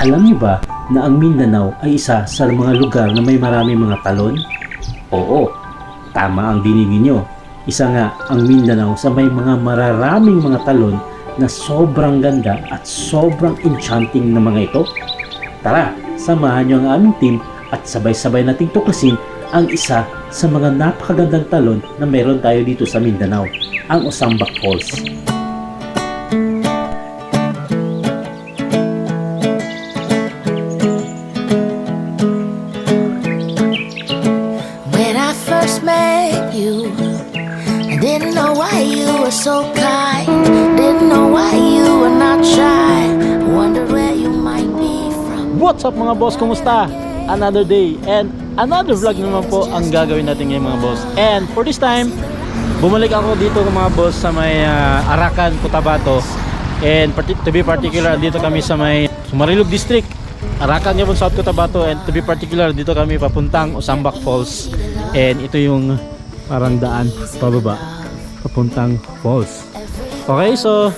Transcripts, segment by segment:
Alam niyo ba na ang Mindanao ay isa sa mga lugar na may maraming mga talon? Oo, tama ang dinig niyo. Isa nga ang Mindanao sa may mga mararaming mga talon na sobrang ganda at sobrang enchanting na mga ito. Tara, samahan niyo ang aming team at sabay-sabay nating tuklasin ang isa sa mga napakagandang talon na meron tayo dito sa Mindanao, ang Osambak Falls. What's up mga boss? Kumusta? Another day and another vlog naman po ang gagawin natin ngayon mga boss. And for this time, bumalik ako dito mga boss sa may ah, Arakan, Cotabato. And to be particular, dito kami sa may Sumarilog District. Arakan nga po South Cotabato and to be particular, dito kami papuntang Usambak Falls. And ito yung parang daan pababa papuntang falls. Okay, so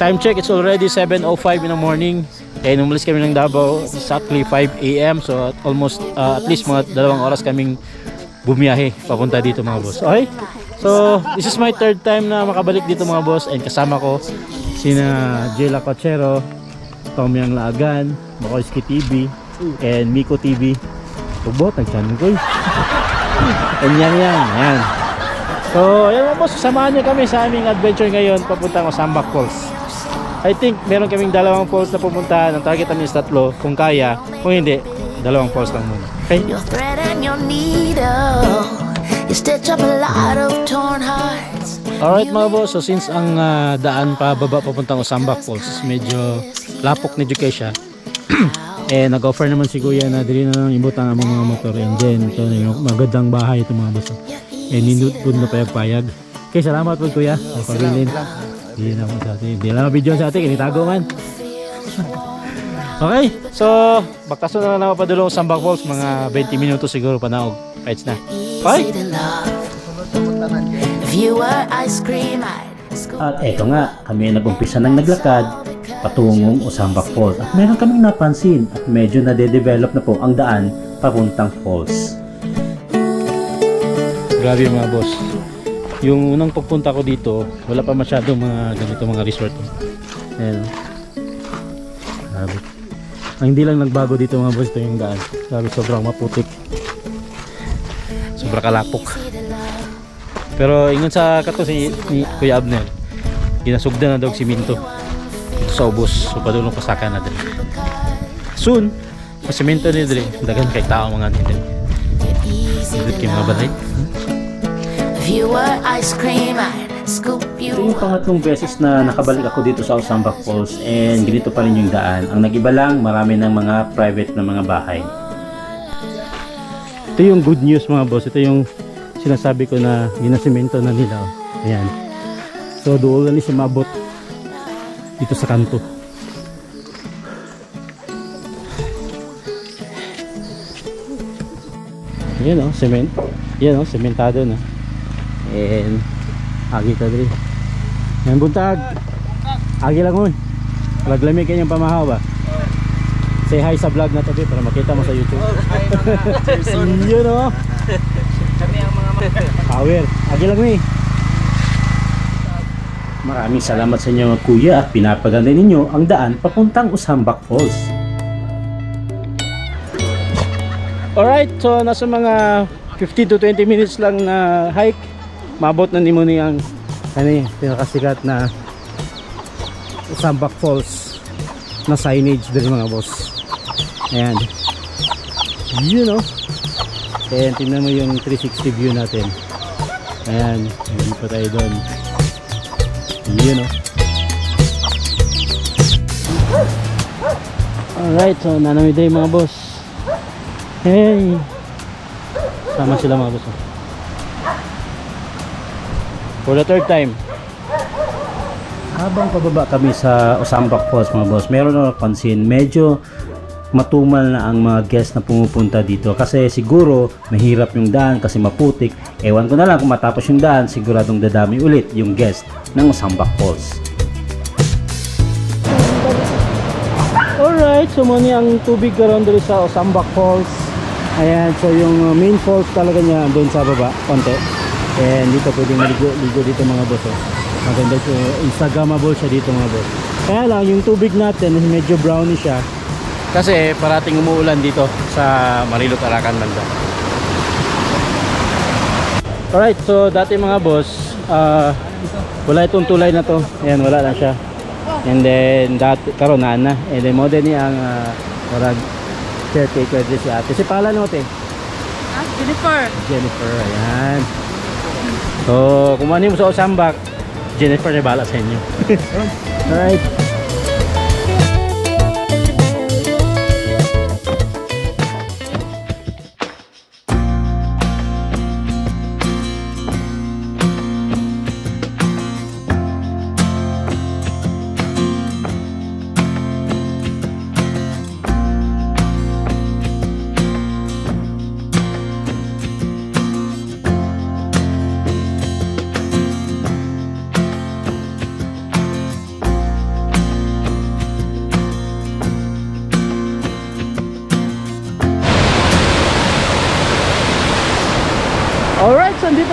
time check, it's already 7.05 in the morning. And umalis kami ng Davao exactly 5 a.m. So almost uh, at least mga dalawang oras kaming bumiyahe papunta dito mga boss. Okay? So this is my third time na makabalik dito mga boss and kasama ko sina Jela Cochero, Tommy Ang Laagan, Makoyski TV, and Miko TV. Tubot, nagtanong ko eh. And yan yan, yan. So, ayun mga boss, samahan niyo kami sa aming adventure ngayon papuntang Osambak Falls. I think meron kaming dalawang falls na pupuntahan. Ang target namin is tatlo, kung kaya. Kung hindi, dalawang falls lang muna. Okay? Your thread and your needle. You stitch up a lot of torn hearts. Alright mga boss, so since ang ah, daan pa baba papuntang Osambak Falls is medyo lapok ni siya. eh nag-offer naman si Kuya na dili na lang ibutang ang mga motor and then ito na yung magandang bahay ito mga boss. Eh nindot na payag-payag. Okay, salamat po Kuya. Sa pagbilin. Di na mo sa atin. Di lang video sa atin, kinitago man. okay, so baktaso na lang ako padulong sa Sambak Falls mga 20 minuto siguro panaog. Kahit na. Scoop At eto nga, kami ay nag-umpisa ng naglakad patungong Osambak Falls. At meron kaming napansin at medyo nade-develop na po ang daan papuntang falls. Grabe mga boss. Yung unang pagpunta ko dito, wala pa masyadong mga ganito mga resort. Ayan. Grabe. Ang hindi lang nagbago dito mga boss, ito yung daan. Grabe, sobrang maputik. Sobrang kalapok. Pero ingon sa kato si ni Kuya Abner, ginasugdan na daw si Minto dito sa ubos. So padulong pasaka na din. Soon, sa semento ni Dre, dagan kay tao mga nito. Dito kay mga balay. You were ice cream, I'd scoop Ito you yung pangatlong beses na nakabalik ako dito sa Osambak Falls and ganito pa rin yung daan. Ang nagiba lang, marami ng mga private na mga bahay. Ito yung good news mga boss. Ito yung sinasabi ko na ginasemento na nila. oh. Ayan. So doon na siya mabot dito sa kanto. Yan oh, cement. Yan oh, sementado na. And agi ka diri. Yan buntag. Agi lang on. Laglamig kanyang pamahaw ba? Say hi sa vlog na to para makita mo sa YouTube. Yun oh. Kami ang mga Power. Agi lang mi. Maraming salamat sa inyo mga kuya at pinapaganda ninyo ang daan papuntang Usambak Falls. Alright, so nasa mga 15 to 20 minutes lang na hike. Mabot na ni mo niyang ano pinakasikat na Usambak Falls na signage din mga boss. Ayan. Yun oh. Ayan, tingnan mo yung 360 view natin. Ayan, hindi pa tayo doon. Yun oh. Alright, so nanamid tayo mga boss. Hey! Sama sila mga boss. oh. For the third time. Habang pababa kami sa Osambak Falls mga boss, meron ako napansin, medyo matumal na ang mga guests na pumupunta dito kasi siguro mahirap yung daan kasi maputik ewan ko na lang kung matapos yung daan siguradong dadami ulit yung guest ng Osambak Falls Alright so muna ang tubig karon dito sa Osambak Falls. Ayan, so yung uh, main falls talaga niya doon sa baba, konti. And dito pwedeng maligo ligo dito mga boss. Oh. Maganda so Instagrammable siya dito mga boss. Kaya lang yung tubig natin medyo brownish siya. Kasi parating umuulan dito sa Marilog Arakan banda. Alright, so dati mga boss, ah, wala itong tulay na to. Ayan, wala na siya. And then dati karon na na. And then mo din ni ang uh, warag caretaker din si ate. Si pala no te. Ah, Jennifer. Jennifer, ayan. So, kung ano mo sa Osambak, Jennifer na bala sa inyo. Alright.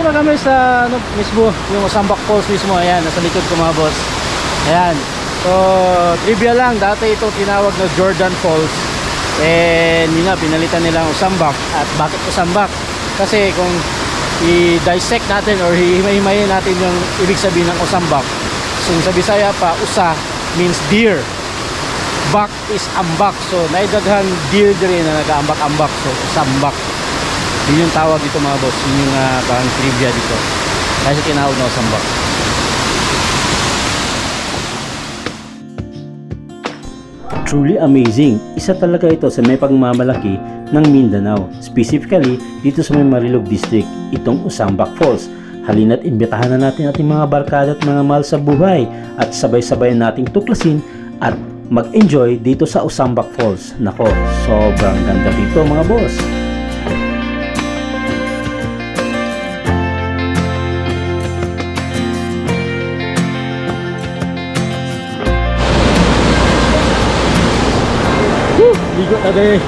Na kami sa ano, mismo, yung Osambak Falls mismo. Ayan, nasa likod ko mga boss. Ayan. So, trivia lang, dati ito tinawag na Jordan Falls. And yun nga, pinalitan nila ang Osambak. At bakit Osambak? Kasi kung i-dissect natin or hihimay-himayin natin yung ibig sabihin ng Osambak. So, sa Bisaya pa, Usa means deer. Bak is ambak. So, naidaghan deer din na nag-ambak-ambak. So, Osambak. Yun yung tawag dito mga boss. Yun yung uh, parang trivia dito. Kasi tinawag na Osambak. Truly amazing. Isa talaga ito sa may pagmamalaki ng Mindanao. Specifically, dito sa may Marilog District, itong Usambak Falls. Halina't imbitahan na natin ating mga barkada at mga mahal sa buhay at sabay-sabay nating tuklasin at mag-enjoy dito sa Usambak Falls. Nako, sobrang ganda dito mga boss. Ligo na din.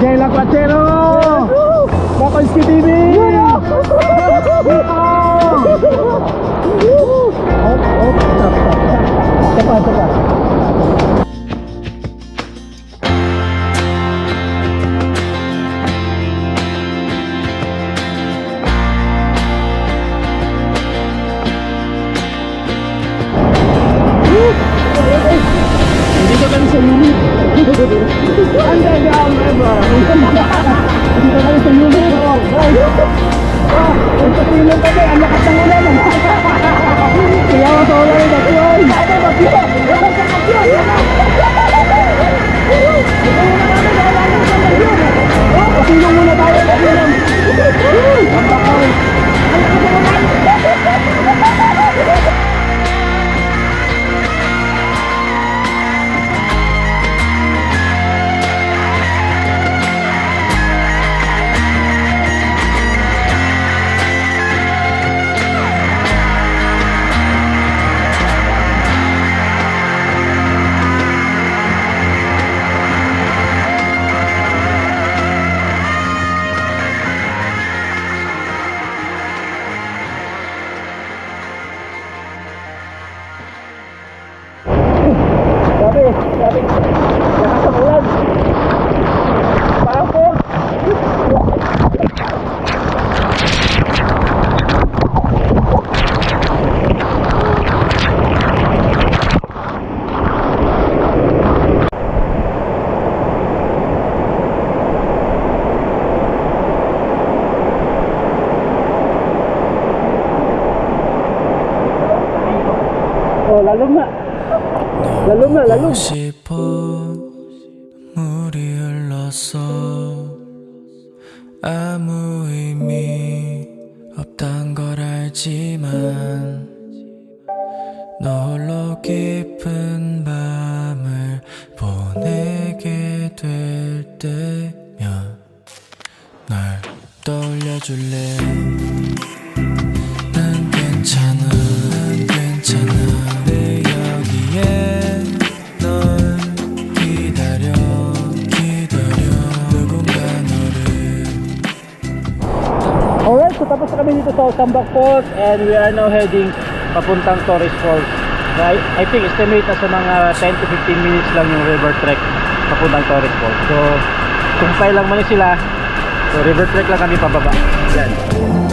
Jay Lacuachero! Bakonski TV! Sapa, sapa. Ah, pasilong kami. Ang lakas ng ulan. Kaya ako sa ulan. Ay, ay, ay, Pasilong muna tayo. Pasilong. Ang bakal. 싶어 물이 흘렀어 아무 의미 없단 걸 알지만 너 홀로 깊은 밤을 보내게 될 때면 날 떠올려줄래 so tapos na kami dito sa Sambak Falls and we are now heading papuntang Torres Falls. I, I think estimate na sa mga 10 to 15 minutes lang yung river trek papuntang Torres Falls. So, kumpay lang muna sila. So, river trek lang kami pababa. Yan.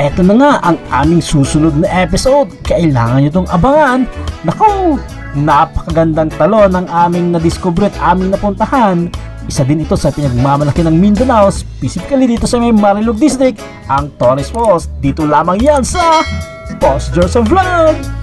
Eto na nga ang aming susunod na episode. Kailangan nyo itong abangan. Naku, napakagandang talon ng aming nadiscover at aming napuntahan. Isa din ito sa pinagmamalaki ng Mindanao, specifically dito sa may Marilog District, ang Torres Falls. Dito lamang yan sa Boss Joseph Vlog!